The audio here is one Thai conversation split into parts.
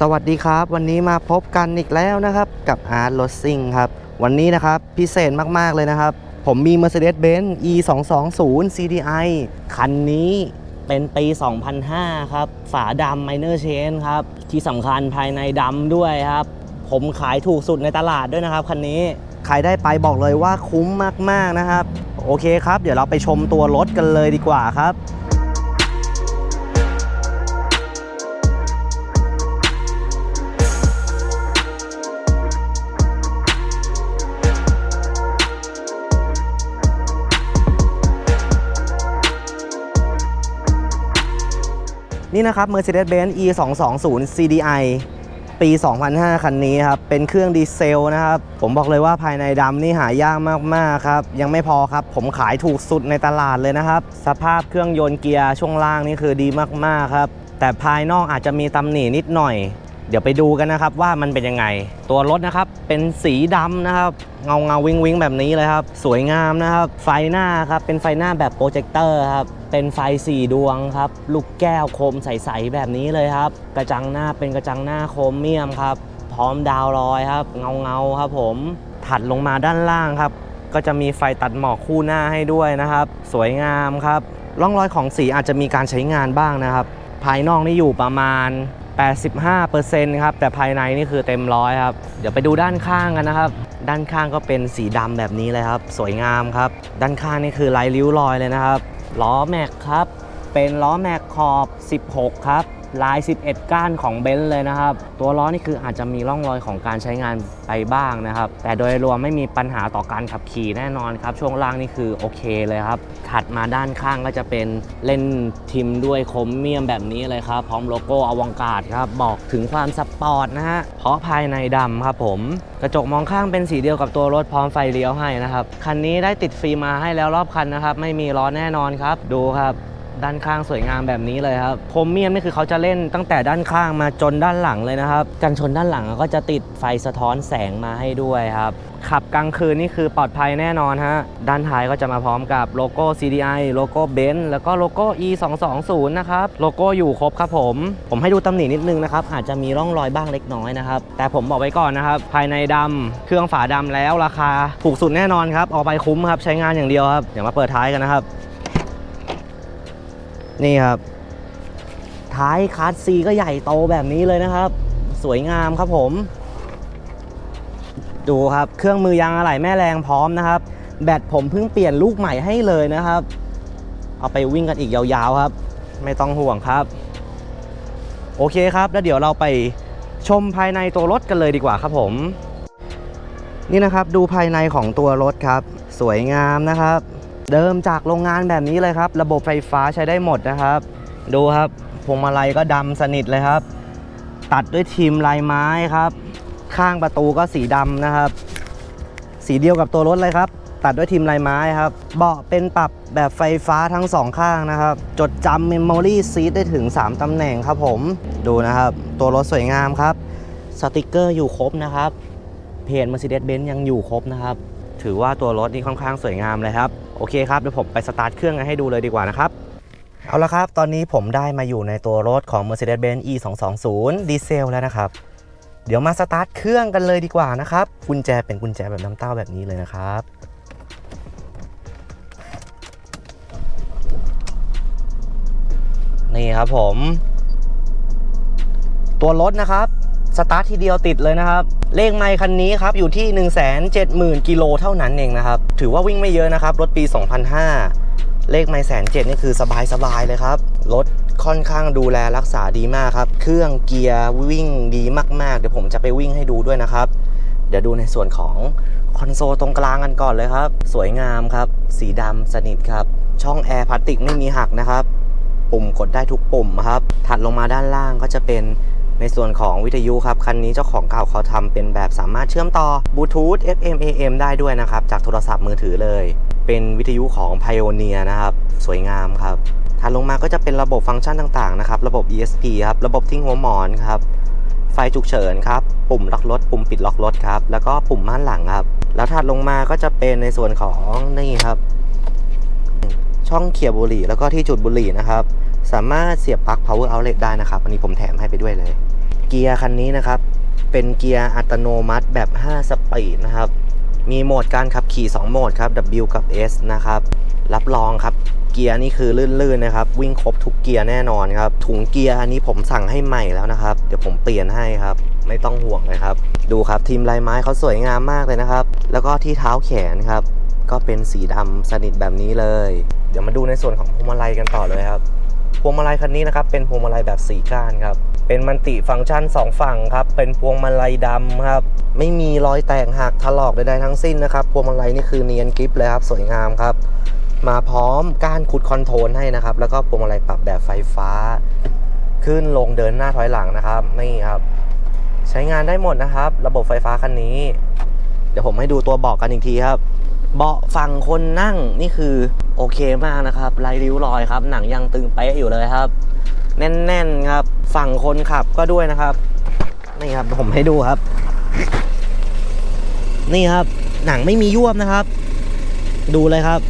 สวัสดีครับ วันนี้มาพบกันอีกแล้วนะครับ กับ Art r o s i n g ครับ วันนี้นะครับ พิเศษมาก ๆ เลยนะครับ ผมมี Mercedes-Benz E 2 2 0 CDI คันนี้เป็นปี 2005 ครับ ฝาดำ Minor chain ครับ ที่สำคัญภายในดำด้วยครับ ผมขายถูกสุดในตลาดด้วยนะครับคันนี้ใครได้ไปบอกเลยว่าคุ้มมาก ๆ นะครับ โอเคครับ เดี๋ยวเราไปชมตัวรถกันเลยดีกว่าครับ นี่นะครับ Mercedes-Benz E 2 2 0 CDI ปี 2005 คันนี้ครับ เป็นเครื่องดีเซลนะครับ ผมบอกเลยว่าภายในดำนี่หายากมาก ๆ ครับ ยังไม่พอครับ ผมขายถูกสุดในตลาดเลยนะครับ สภาพเครื่องยนต์เกียร์ช่วงล่างนี่คือดีมาก ๆ ครับ แต่ภายนอกอาจจะมีตำหนินิดหน่อย เดี๋ยวไปดูกันนะครับว่ามันเป็นยังไง ตัวรถนะครับเป็นสีดำนะครับ เงาเงาวิงวิงแบบนี้เลยครับ สวยงามนะครับ ไฟหน้าครับเป็นไฟหน้าแบบโปรเจคเตอร์ครับเป็นไฟ4ดวงครับ ลูกแก้วโคมใสๆแบบนี้เลยครับ กระจังหน้าเป็นกระจังหน้าโครเมียมครับ พร้อมดาวน์ลอยครับเงาเงาครับ ผมถัดลงมาด้านล่างครับ ก็จะมีไฟตัดหมอกคู่หน้าให้ด้วยนะครับ สวยงามครับร่องรอยของสีอาจจะมีการใช้งานบ้างนะครับ ภายนอกนี่อยู่ประมาณ 85%ครับ แต่ภายในนี่คือเต็มร้อยครับ เดี๋ยวไปดูด้านข้างกันนะครับ ด้านข้างก็เป็นสีดำแบบนี้เลยครับ สวยงามครับ ด้านข้างนี่คือลายริ้วรอยเลยนะครับ ล้อแม็กครับ เป็นล้อแม็กขอบ 16 ครับ ลาย 11 ก้านของเบนซ์เลยนะครับ ตัวล้อนี่คืออาจจะมีร่องรอยของการใช้งานไปบ้างนะครับ แต่โดยรวมไม่มีปัญหาต่อการขับขี่แน่นอนครับ ช่วงล่างนี่คือโอเคเลยครับ ถัดมาด้านข้างก็จะเป็นเล่นทิมด้วยโครเมียมแบบนี้เลยครับ พร้อมโลโก้อวังการครับ บอกถึงความสปอร์ตนะฮะ เพราะภายในดำครับผม กระจกมองข้างเป็นสีเดียวกับตัวรถพร้อมไฟเลี้ยวให้นะครับ คันนี้ได้ติดฟิล์มมาให้แล้วรอบคันนะครับ ไม่มีล้อแน่นอนครับ ดูครับ ด้านข้างสวยงามแบบนี้เลยครับโครเมียมนี่คือเขาจะเล่นตั้งแต่ด้านข้างมาจนด้านหลังเลยนะครับกันชนด้านหลังก็จะติดไฟสะท้อนแสงมาให้ด้วยครับขับกลางคืนนี่คือปลอดภัยแน่นอนฮะด้านท้ายก็จะมาพร้อมกับโลโก้ CDI โลโก้ Benz แล้วก็โลโก้ E 2 2 0นะครับโลโก้อยู่ครบครับผม ผมให้ดูตำหนินิดนึงนะครับอาจจะมีร่องรอยบ้างเล็กน้อยนะครับแต่ผมบอกไว้ก่อนนะครับภายในดำเครื่องฝาดำแล้วราคาถูกสุดแน่นอนครับออกไปคุ้มครับใช้งานอย่างเดียวครับเดี๋ยวมาเปิดท้ายกันนะครับ นี่ครับ ท้ายคาร์ดซีก็ใหญ่โตแบบนี้เลยนะครับ สวยงามครับผม ดูครับเครื่องมือยางอะไหล่แม่แรงพร้อมนะครับ แบตผมเพิ่งเปลี่ยนลูกใหม่ให้เลยนะครับ เอาไปวิ่งกันอีกยาวๆครับ ไม่ต้องห่วงครับ โอเคครับ แล้วเดี๋ยวเราไปชมภายในตัวรถกันเลยดีกว่าครับผม นี่นะครับดูภายในของตัวรถครับ สวยงามนะครับ เดิมจากโรงงานแบบนี้เลยครับ ระบบไฟฟ้าใช้ได้หมดนะครับ ดูครับพวงมาลัยก็ดำสนิทเลยครับ ตัดด้วยทีมลายไม้ครับ ข้างประตูก็สีดำนะครับ สีเดียวกับตัวรถเลยครับ ตัดด้วยทีมลายไม้ครับ เบาะเป็นปรับแบบไฟฟ้าทั้งสองข้างนะครับ จดจำ Memory Seat ได้ถึง 3 ตำแหน่งครับผม ดูนะครับ ตัวรถสวยงามครับ สติกเกอร์อยู่ครบนะครับ เพจ Mercedes-Benz ยังอยู่ครบนะครับ ถือว่าตัวรถนี่ค่อนข้างสวยงามเลยครับ โอเคครับเดี๋ยวผมไปสตาร์ทเครื่องให้ดูเลยดีกว่านะครับเอาละครับ ตอนนี้ผมได้มาอยู่ในตัวรถของ Mercedes-Benz E 2 2 0 ดีเซลแล้วนะครับ เดี๋ยวมาสตาร์ทเครื่องกันเลยดีกว่านะครับ กุญแจเป็นกุญแจแบบน้ำเต้าแบบนี้เลยนะครับ นี่ครับผม ตัวรถนะครับ สตาร์ททีเดียวติดเลยนะครับ เลขไมค์คันนี้ครับอยู่ที่ 170,000 กิโลเท่านั้นเองนะครับ ถือว่าวิ่งไม่เยอะนะครับ รถปี 2005 เลขไมค์แสนเจ็ดนี่คือสบายๆเลยครับ รถค่อนข้างดูแลรักษาดีมากครับ เครื่องเกียร์วิ่งดีมากๆ เดี๋ยวผมจะไปวิ่งให้ดูด้วยนะครับ เดี๋ยวดูในส่วนของคอนโซลตรงกลางกันก่อนเลยครับ สวยงามครับ สีดำสนิทครับ ช่องแอร์พลาสติกไม่มีหักนะครับ ปุ่มกดได้ทุกปุ่มครับ ถัดลงมาด้านล่างก็จะเป็น ในส่วนของวิทยุครับ คันนี้เจ้าของเก่าเขาทำเป็นแบบสามารถเชื่อมต่อบลูทูธ FM AM ได้ด้วยนะครับ จากโทรศัพท์มือถือเลย เป็นวิทยุของ Pioneer นะครับ สวยงามครับถัดลงมาก็จะเป็นระบบฟังก์ชันต่างๆนะครับ ระบบ ESP ครับ ระบบทิ้งหัวหมอนครับ ไฟฉุกเฉินครับ ปุ่มล็อกรถ ปุ่มปิดล็อกรถครับ แล้วก็ปุ่มม่านหลังครับ แล้วถัดลงมาก็จะเป็นในส่วนของนี่ครับ ช่องเขี่ยบุหรี่แล้วก็ที่จุดบุหรี่นะครับ สามารถเสียบปลั๊ก power outlet ได้นะครับ อันนี้ผมแถมให้ไปด้วยเลย เกียร์คันนี้นะครับ เป็นเกียร์อัตโนมัติแบบ 5 สปีดนะครับ มีโหมดการขับขี่ 2 โหมดครับ W กับ S นะครับ รับรองครับเกียร์นี่คือลื่นๆนะครับ วิ่งครบทุกเกียร์แน่นอนครับ ถุงเกียร์อันนี้ผมสั่งให้ใหม่แล้วนะครับ เดี๋ยวผมเปลี่ยนให้ครับ ไม่ต้องห่วงเลยครับ ดูครับทีมลายไม้เขาสวยงามมากเลยนะครับ แล้วก็ที่เท้าแขนครับ ก็เป็นสีดำสนิทแบบนี้เลย เดี๋ยวมาดูในส่วนของพวงมาลัยกันต่อเลยครับ วงมาลัยคันนี้นะครับเป็นพวงมาลัยแบบสีก้านครับเป็นมันติฟังก์ชัน 2 ฝั่งครับเป็นพวงมาลัยดำครับไม่มีรอยแตกหักถลอกใดๆทั้งสิ้นนะครับพวงมาลัยนี่คือเนียนกริปเลยครับสวยงามครับมาพร้อมก้านคุดคอนโทรลให้นะครับแล้วก็พวงมาลัยปรับแบบไฟฟ้า ขึ้นลงเดินหน้าถอยหลังนะครับนี่ครับ ใช้งานได้หมดนะครับ ระบบไฟฟ้าคันนี้ เดี๋ยวผมให้ดูตัวบาะกันอีกทีครับ เบาะฝั่งคนนั่งนี่คือโอเคมากนะครับไรริ้วรอยครับ หนังยังตึงเป๊ะอยู่เลยครับ แน่นๆครับฝั่งคนขับก็ด้วยนะครับนี่ครับผมให้ดูครับ นี่ครับหนังไม่มียวบนะครับ ดูเลยครับ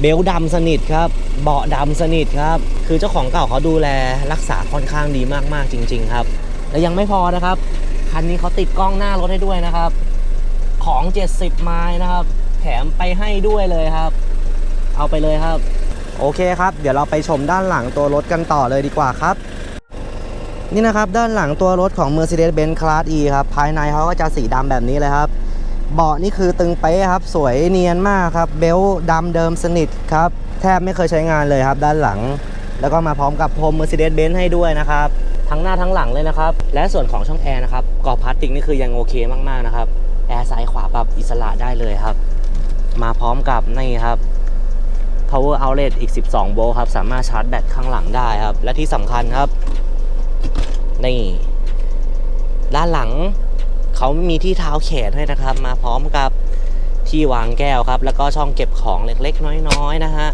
เบลต์ดำสนิทครับ เบาะดำสนิทครับ คือเจ้าของเก่าเขาดูแลรักษาค่อนข้างดีมากๆจริง ๆ ครับ และยังไม่พอนะครับคันนี้เขาติดกล้องหน้ารถให้ด้วยนะครับ ของ 70 ไม้นะครับ แถมไปให้ด้วยเลยครับ เอาไปเลยครับ โอเคครับ เดี๋ยวเราไปชมด้านหลังตัวรถกันต่อเลยดีกว่าครับ นี่นะครับด้านหลังตัวรถของ Mercedes-Benz Class E ครับ ภายในเขาก็จะสีดำแบบนี้เลยครับเบาะนี่คือตึงเป๊ะครับ สวยเนียนมากครับ เบลต์ดำเดิมสนิทครับ แทบไม่เคยใช้งานเลยครับ ด้านหลัง แล้วก็มาพร้อมกับพรม Mercedes-Benz ให้ด้วยนะครับ ทั้งหน้าทั้งหลังเลยนะครับ และส่วนของช่องแอร์นะครับกรอบพลาสติกนี่คือยังโอเคมากๆนะครับ แอร์ซ้ายขวาปรับอิสระได้เลยครับ มาพร้อมกับนี่ครับ power outlet อีก 12 โวลต์ครับ สามารถชาร์จแบตข้างหลังได้ครับ และที่สำคัญครับ นี่ ด้านหลังเขามีที่เท้าแขนให้นะครับ มาพร้อมกับที่วางแก้วครับ แล้วก็ช่องเก็บของเล็กๆ น้อยๆ นะฮะ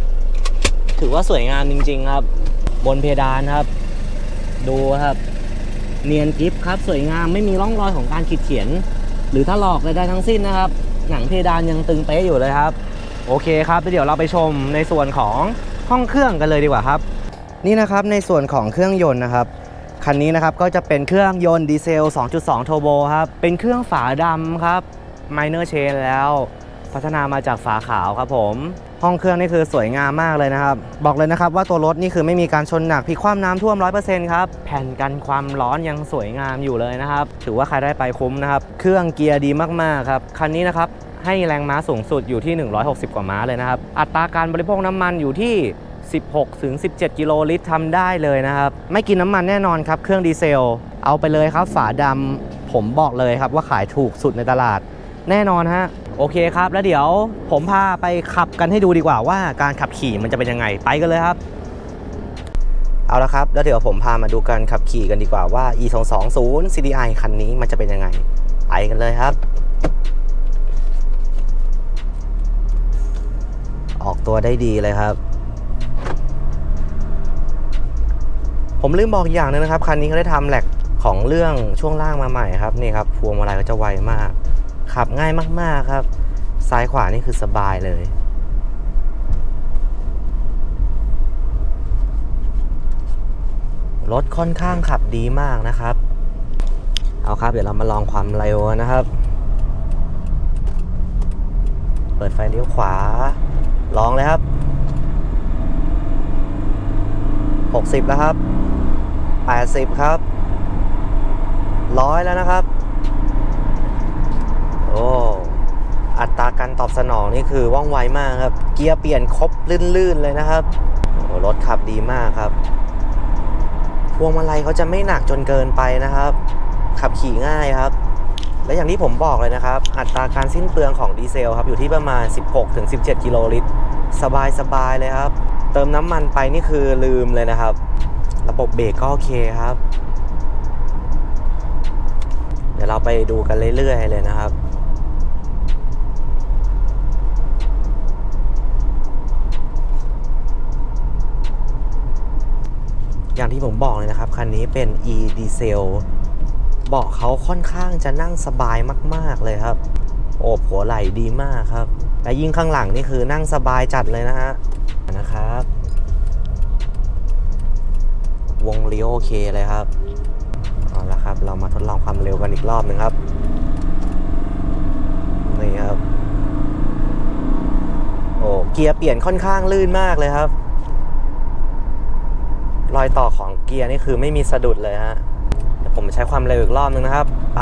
ถือว่าสวยงามจริง ๆ ครับ บนเพดานครับ ดูครับ เนียนกริฟครับ สวยงามไม่มีร่องรอยของการขีดเขียน หรือถลอกใดๆทั้งสิ้นนะครับ หนังเพดานยังตึงเป๊ะอยู่เลยครับ โอเคครับเดี๋ยวเราไปชมในส่วนของห้องเครื่องกันเลยดีกว่าครับ นี่นะครับในส่วนของเครื่องยนต์นะครับคันนี้นะครับก็จะเป็นเครื่องยนต์ดีเซล 2.2 โทโบครับ เป็นเครื่องฝาดำครับ minor chain แล้ว พัฒนามาจากฝาขาวครับผม ห้องเครื่องนี่คือสวยงามมากเลยนะครับ บอกเลยนะครับว่าตัวรถนี่คือไม่มีการชนหนักพิกคว่ำน้ำท่วม 100%ครับ แผ่นกันความร้อนยังสวยงามอยู่เลยนะครับ ถือว่าใครได้ไปคุ้มนะครับ เครื่องเกียร์ดีมากๆครับ คันนี้นะครับให้แรงม้าสูงสุดอยู่ที่ 160 กว่าม้าเลยนะครับ อัตราการบริโภคน้ำมันอยู่ที่ 16 ถึง 17 กิโลลิตรทำได้เลยนะครับ ไม่กินน้ำมันแน่นอนครับ เครื่องดีเซล เอาไปเลยครับ ฝาดำผมบอกเลยครับว่าขายถูกสุดในตลาด แน่นอนฮะโอเคครับ แล้วเดี๋ยวผมพาไปขับกันให้ดูดีกว่าว่าการขับขี่มันจะเป็นยังไงไปกันเลยครับ เอาละครับ แล้วเดี๋ยวผมพามาดูการขับขี่กันดีกว่าว่า e 2 2 0 CDI คันนี้มันจะเป็นยังไง ไปกันเลยครับ ออกตัวได้ดีเลยครับ ผมลืมบอกอย่างหนึงนะครับ คันนี้เขาได้ทำแหลกของเรื่องช่วงล่างมาใหม่ครับนี่ครับพวงมาลัยก็จะไวมาก ขับง่ายมากๆครับ ซ้ายขวานี่คือสบายเลย รถค่อนข้างขับดีมากนะครับ เอาครับ เดี๋ยวเรามาลองความเร็วนะครับ เปิดไฟเลี้ยวขวา ลองเลยครับ 60 แล้วครับ 80 ครับร้อยแล้วนะครับ โอ้ อัตราการต อบสนองนี่คือว่องไวมากครับ เกียร์เปลี่ยนครบลื่นๆเลยนะครับรถขับดีมากครับ พวงมาลัยเขาจะไม่หนักจนเกินไปนะครับ ขับขี่ง่ายครับ และอย่างที่ผมบอกเลยนะครับ อัตราการสิ้นเปลืองของดีเซลครับอยู่ที่ประมาณ 16-17 กิโลลิตร สบายๆเลยครับ เติมน้ำมันไปนี่คือลืมเลยนะครับ ระบบเบรกก็โอเคครับ เดี๋ยวเราไปดูกันเรื่อยๆเลยนะครับ อย่างที่ผมบอกเลยนะครับ คันนี้เป็น e diesel เบาะเขาค่อนข้างจะนั่งสบายมาก ๆเลยครับ โอ้หัวไหล่ดีมากครับ และยิ่งข้างหลังนี่คือนั่งสบายจัดเลยนะฮะนะครับ วงเลี้ยวโอเคเลยครับเอาละครับ เรามาทดลองความเร็วกันอีกรอบหนึ่งครับนี่ครับโอ้เกียร์เปลี่ยนค่อนข้างลื่นมากเลยครับ รอยต่อของเกียร์นี่คือไม่มีสะดุดเลยฮะเดี๋ยวผมใช้ความเร็วอีกรอบหนึงนะครับไป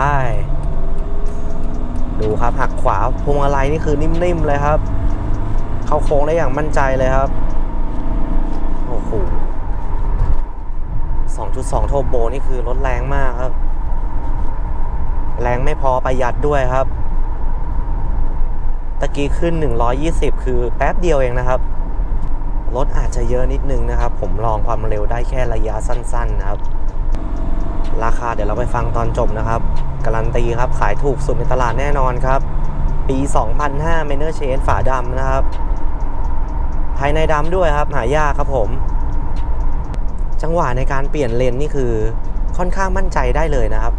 ดูครับหักขวาพวงมาลัยนี่คือนิ่มๆเลยครับ เข้าโค้งได้อย่างมั่นใจเลยครับโอ้โห2.2 โทโบนี่คือรถแรงมากครับ แรงไม่พอประหยัดด้วยครับ ตะกี้ขึ้น 120 คือแป๊บเดียวเองนะครับ รถอาจจะเยอะนิดนึงนะครับ ผมลองความเร็วได้แค่ระยะสั้น ๆนะครับ ราคาเดี๋ยวเราไปฟังตอนจบนะครับ การันตีครับขายถูกสุดในตลาดแน่นอนครับ ปี 2005 m a n e r Chain ฝาดำนะครับ ภายในดำด้วยครับหายากครับผม จังหวะในการเปลี่ยนเลนนี่คือค่อนข้างมั่นใจได้เลยนะครับ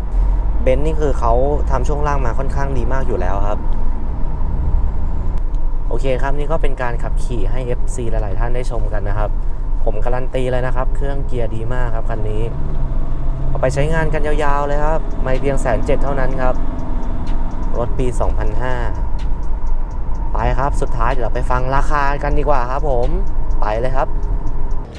เบนซ์นี่คือเขาทำช่วงล่างมาค่อนข้างดีมากอยู่แล้วครับ โอเคครับนี่ก็เป็นการขับขี่ให้ FC หลาย ๆ ท่านได้ชมกันนะครับ ผมการันตีเลยนะครับ เครื่องเกียร์ดีมากครับคันนี้ เอาไปใช้งานกันยาว ๆ เลยครับ ไม่เพียงแสนเจ็ดเท่านั้นครับ รถปี 2005 ไปครับสุดท้ายเดี๋ยวเราไปฟังราคากันดีกว่าครับ ผมไปเลยครับ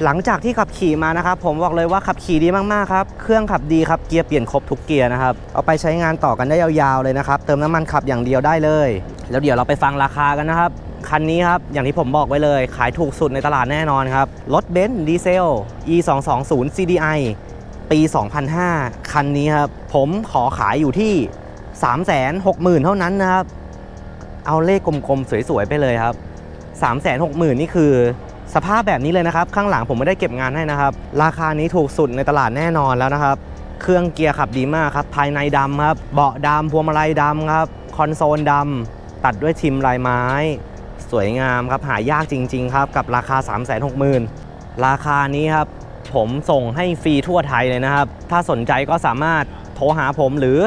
หลังจากที่ขับขี่มานะครับ ผมบอกเลยว่าขับขี่ดีมาก ๆ ครับ เครื่องขับดีครับเกียร์เปลี่ยนครบทุกเกียร์นะครับเอาไปใช้งานต่อกันได้ยาว ๆ เลยนะครับ เติมน้ำมันขับอย่างเดียวได้เลย แล้วเดี๋ยวเราไปฟังราคากันนะครับ คันนี้ครับ อย่างที่ผมบอกไว้เลย ขายถูกสุดในตลาดแน่นอนครับ รถเบนซ์ดีเซล e 2 2 0 CDI ปี 2005 คันนี้ครับ ผมขอขายอยู่ที่ 360,000 เท่านั้นนะครับ เอาเลขกลมๆ สวยๆ ไปเลยครับ 360,000 นี่คือสภาพแบบนี้เลยนะครับ ข้างหลังผมไม่ได้เก็บงานให้นะครับ ราคานี้ถูกสุดในตลาดแน่นอนแล้วนะครับ เครื่องเกียร์ขับดีมากครับ ภายในดำครับ เบาะดำพวงมาลัยดำครับ คอนโซลดำ ตัดด้วยทิมลายไม้ สวยงามครับหายากจริง ๆ ครับ กับราคา 360,000 ราคานี้ครับ ผมส่งให้ฟรีทั่วไทยเลยนะครับ ถ้าสนใจก็สามารถโทรหาผมหรือ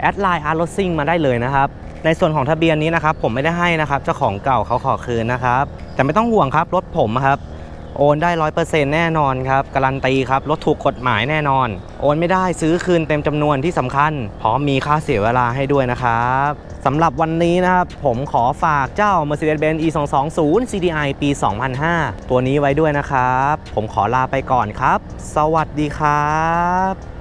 แอดไลน์อาร์ o ซิ่งมาได้เลยนะครับ ในส่วนของทะเบียนนี้นะครับ ผมไม่ได้ให้นะครับเจ้าของเก่าเขาขอคืนนะครับ แต่ไม่ต้องห่วงครับรถผมครับโอนได้ร้อยเปอร์เซ็นต์แน่นอนครับ การันตีครับ รถถูกกฎหมายแน่นอน โอนไม่ได้ซื้อคืนเต็มจำนวนที่สำคัญ พร้อมมีค่าเสียเวลาให้ด้วยนะครับ สำหรับวันนี้นะครับ ผมขอฝากเจ้า Mercedes-Benz E220 CDI ปี 2005 ตัวนี้ไว้ด้วยนะครับ ผมขอลาไปก่อนครับ สวัสดีครับ